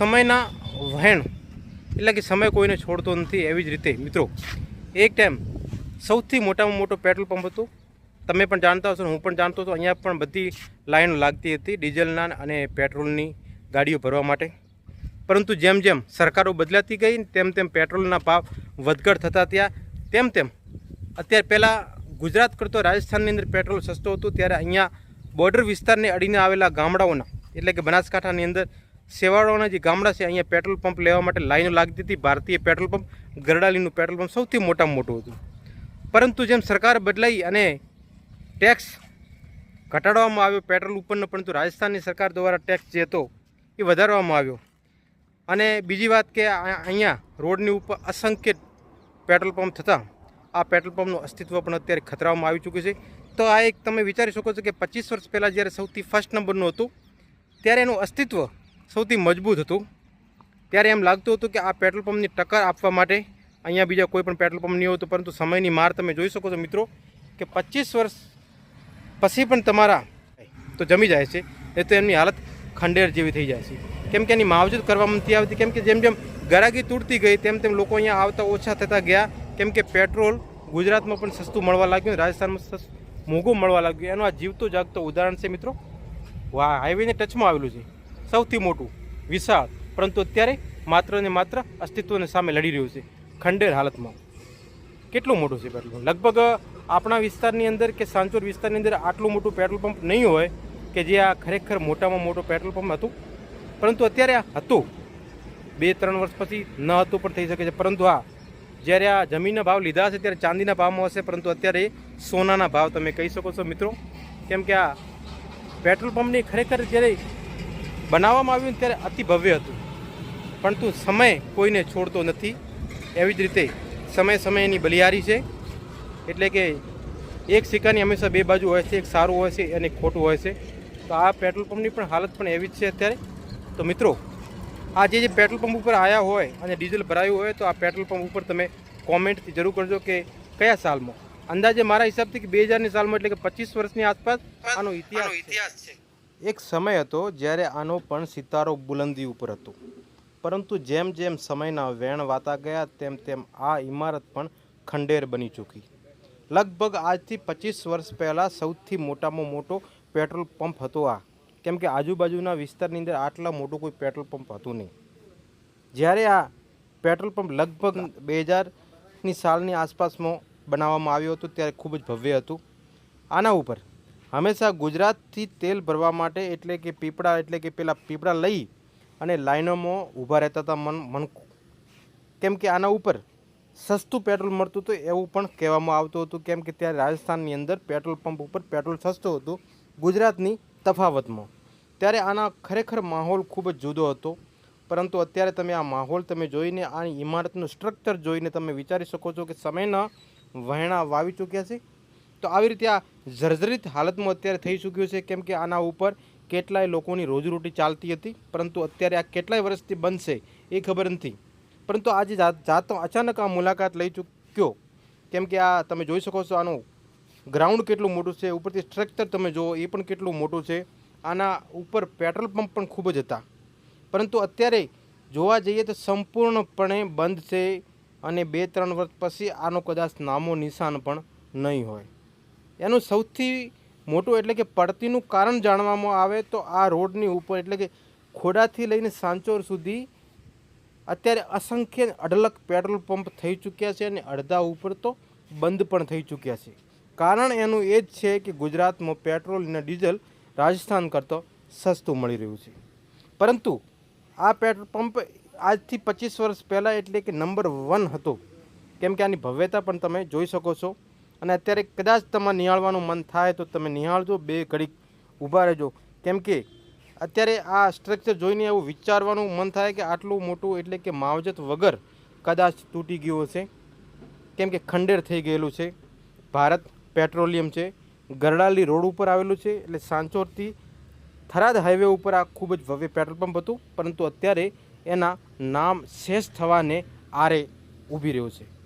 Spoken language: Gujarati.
સમયના વહેણ એટલે કે સમય કોઈને છોડતો નથી એવી જ રીતે, મિત્રો. એક ટાઈમ સૌથી મોટામાં મોટો પેટ્રોલ પંપ હતો. તમે પણ જાણતા હશો હું પણ જાણતો હતો. અહીંયા પણ બધી લાઈનો લાગતી હતી ડીઝલના અને પેટ્રોલની ગાડીઓ ભરવા માટે. પરંતુ જેમ જેમ સરકારો બદલાતી ગઈ તેમ તેમ પેટ્રોલના ભાવ વધઘટ થતા ત્યાં તેમ તેમ અત્યારે પહેલાં ગુજરાત કરતો રાજસ્થાનની અંદર પેટ્રોલ સસ્તું હતું. ત્યારે અહીંયા બોર્ડર વિસ્તારને અડીને આવેલા ગામડાઓના, એટલે કે બનાસકાંઠાની અંદર સેવાળાઓના જે ગામડા છે, અહીંયા પેટ્રોલ પંપ લેવા માટે લાઈનો લાગતી હતી ભારતીય પેટ્રોલ પંપ, ગરડાલીનું પેટ્રોલ પંપ સૌથી મોટામાં મોટું હતું. પરંતુ જેમ સરકાર બદલાઈ અને ટેક્સ ઘટાડવામાં આવ્યો, પેટ્રોલ ઉપરનો, પરંતુ રાજસ્થાનની સરકાર દ્વારા ટેક્સ જે હતો, એ વધારવામાં આવ્યો. અને બીજી વાત કે અહીંયા રોડની ઉપર અસંખ્ય પેટ્રોલ પંપ થતાં, આ પેટ્રોલ પંપનું અસ્તિત્વ પણ અત્યારે ખતરામાં આવી ચૂક્યું છે. તો આ એક તમે વિચારી શકો છો કે પચીસ વર્ષ પહેલાં જ્યારે સૌથી ફર્સ્ટ નંબરનું હતું, ત્યારે એનું અસ્તિત્વ સૌથી મજબૂત હતું. ત્યારે એમ લાગતું હતું કે આ પેટ્રોલ પંપની ટક્કર આપવા માટે અહીંયા બીજા કોઈ પણ પેટ્રોલ પંપ નહીં હોતું પરંતુ સમયની માર તમે જોઈ શકો છો મિત્રો કે પચીસ વર્ષ પછી પણ તમારા તો જમી જાય છે. એ તો એમની હાલત ખંડેર જેવી થઈ જાય છે. કેમ કે એની માવજત કરવામાં નથી આવતી. કેમ કે જેમ જેમ ગરાગી તૂટતી ગઈ, તેમ તેમ લોકો અહીંયા આવતા ઓછા થતા ગયા. કેમ કે પેટ્રોલ ગુજરાતમાં પણ સસ્તું મળવા લાગ્યું, રાજસ્થાનમાં મોંઘું મળવા લાગ્યું. એનું આ જીવતો જાગતો ઉદાહરણ છે મિત્રો. વાહ હાઈવેને ટચમાં આવેલું છે. સૌથી મોટું, વિશાળ, પરંતુ અત્યારે માત્ર ને માત્ર અસ્તિત્વને સામે લડી રહ્યું છે, ખંડેર હાલતમાં. કેટલું મોટું છે પેટ્રોલ પંપ? લગભગ આપણા વિસ્તારની અંદર કે સાંચોર વિસ્તારની અંદર આટલું મોટું પેટ્રોલ પંપ નહીં હોય કે જે આ ખરેખર મોટામાં મોટું પેટ્રોલ પંપ હતું. પરંતુ અત્યારે આ હતું. બે, ત્રણ વર્ષ પછી ન હતું પણ થઈ શકે છે. પરંતુ હા, જ્યારે આ જમીનના ભાવ લીધા હશે ત્યારે ચાંદીના ભાવમાં હશે, પરંતુ અત્યારે સોનાના ભાવ તમે કહી શકો છો મિત્રો. કેમ કે આ પેટ્રોલ પંપની ખરેખર જ્યારે બનાવવામાં આવ્યું ત્યારે અતિ ભવ્ય હતું. પરંતુ સમય કોઈને છોડતો નથી. એવી જ રીતે સમય એની બલિયારી છે. એટલે કે એક સિક્કાની હંમેશા બે બાજુ હોય છે, એક સારું હોય છે અને ખોટું હોય છે. તો આ પેટ્રોલ પંપની પણ હાલત પણ એવી જ છે અત્યારે. તો મિત્રો, આ જે જે પેટ્રોલ પંપ ઉપર આવ્યા હોય અને ડીઝલ ભરાયું હોય તો આ પેટ્રોલ પંપ ઉપર તમે કોમેન્ટથી જરૂર કરજો કે કયા સાલમાં? અંદાજે મારા હિસાબથી કે બે હજારની સાલમાં એટલે કે પચીસ વર્ષની આસપાસ આનો ઇતિહાસ છે. એક સમય હતો જ્યારે આનો પણ સિતારો બુલંદી ઉપર હતો. પરંતુ જેમ જેમ સમયના વેણ વાતા ગયા, તેમ તેમ આ ઇમારત પણ ખંડેર બની ચૂકી. લગભગ આજથી પચીસ વર્ષ પહેલાં સૌથી મોટામાં મોટો પેટ્રોલ પંપ હતો આ. કેમ કે આજુબાજુના વિસ્તારની અંદર આટલા મોટું કોઈ પેટ્રોલ પંપ હતું નહીં. જ્યારે આ પેટ્રોલ પંપ લગભગ બે હજારની સાલની આસપાસમાં બનાવવામાં આવ્યો હતો, ત્યારે ખૂબ જ ભવ્ય હતું. આના ઉપર હંમેશા ગુજરાતથી તેલ ભરવા માટે એટલે કે પીપળા, એટલે કે પેલા પીપળા લઈ અને લાઇનોમાં ઊભા રહેતા હતા મન મન કેમ કે આના ઉપર સસ્તું પેટ્રોલ મળતું હતું એવું પણ કહેવામાં આવતું હતું. કેમ કે ત્યારે રાજસ્થાનની અંદર પેટ્રોલ પંપ ઉપર પેટ્રોલ સસ્તું હતું ગુજરાતની તફાવતમાં. ત્યારે આના ખરેખર માહોલ ખૂબ જ જુદો હતો. પરંતુ અત્યારે તમે આ માહોલ તમે જોઈને, આ ઇમારતનું સ્ટ્રક્ચર જોઈને તમે વિચારી શકો છો કે સમયના વહેણા વાવી ચૂક્યા છે. તો આવી રીતે આ જર્જરિત હાલતમાં અત્યારે થઈ ચૂક્યું છે. કેમ કે આના ઉપર કેટલાય લોકોની રોજીરોટી ચાલતી હતી, પરંતુ અત્યારે આ કેટલાય વર્ષથી છે એ ખબર નથી. પરંતુ આજે જાતો અચાનક આ મુલાકાત લઈ ચૂક્યો. કેમ કે આ તમે જોઈ શકો છો આનું ગ્રાઉન્ડ કેટલું મોટું છે, ઉપરથી સ્ટ્રક્ચર તમે જુઓ એ પણ કેટલું મોટું છે. આના ઉપર પેટ્રોલ પંપ પણ ખૂબ જ હતા. પરંતુ અત્યારે જોવા જઈએ તો સંપૂર્ણપણે બંધ છે અને બે ત્રણ વર્ષ પછી આનો કદાચ નામો નિશાન પણ નહીં હોય. એનું સૌથી મોટું એટલે કે પડતીનું કારણ જાણવામાં આવે તો આ રોડની ઉપર એટલે કે ખોડાથી લઈને સાંચોર સુધી અત્યારે અસંખ્ય અઢળક પેટ્રોલ પંપ થઈ ચૂક્યા છે અને અડધા ઉપર તો બંધ પણ થઈ ચૂક્યા છે. કારણ એનું એ જ છે કે ગુજરાતમાં પેટ્રોલ અને ડીઝલ રાજસ્થાન કરતાં સસ્તું મળી રહ્યું છે. પરંતુ આ પેટ્રોલ પંપ આજથી પચીસ વર્ષ પહેલાં એટલે કે નંબર વન હતો. કેમ કે આની ભવ્યતા પણ તમે જોઈ શકો છો. અને અત્યારે કદાચ તમારે નિહાળવાનું મન થાય તો તમે નિહાળજો, બે ઘડીક ઊભા રહેજો. કેમ કે અત્યારે આ સ્ટ્રક્ચર જોઈને એવું વિચારવાનું મન થાય કે આટલું મોટું એટલે કે માવજત વગર કદાચ તૂટી ગયું હશે. કેમ કે ખંડેર થઈ ગયેલું છે. ભારત પેટ્રોલિયમ છે. ગરડાલી રોડ ઉપર આવેલું છે. એટલે સાંચોરથી થરાદ હાઈવે ઉપર આ ખૂબ જ ભવ્ય પેટ્રોલ પંપ હતું. પરંતુ અત્યારે એના નામ શેષ થવાને આરે ઊભી રહ્યું છે.